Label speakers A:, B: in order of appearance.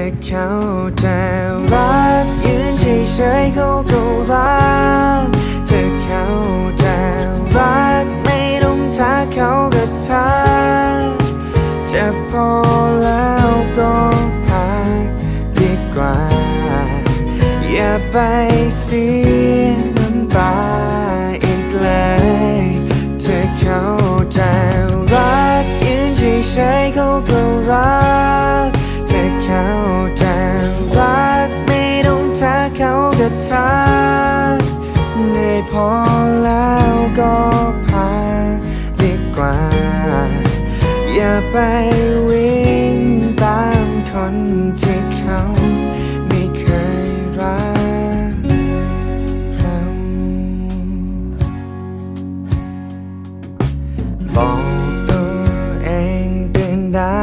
A: อเขาจรักยืนเฉยๆเขาก็รักเธอเขาจรักไม่ต้องทักเขาก็ทักจะพอแล้วก็พักดีกว่า อย่าไปเสียน้ำตาอีกเลยเธอเขาจรักยืนเฉยๆเขาก็รักเธ จะช้าเนยพอแล้วก็พักดีกว่า อย่าไปวิ่งตามคนที่เขาไม่เคยรักเราบอกตัวเองเป็นได้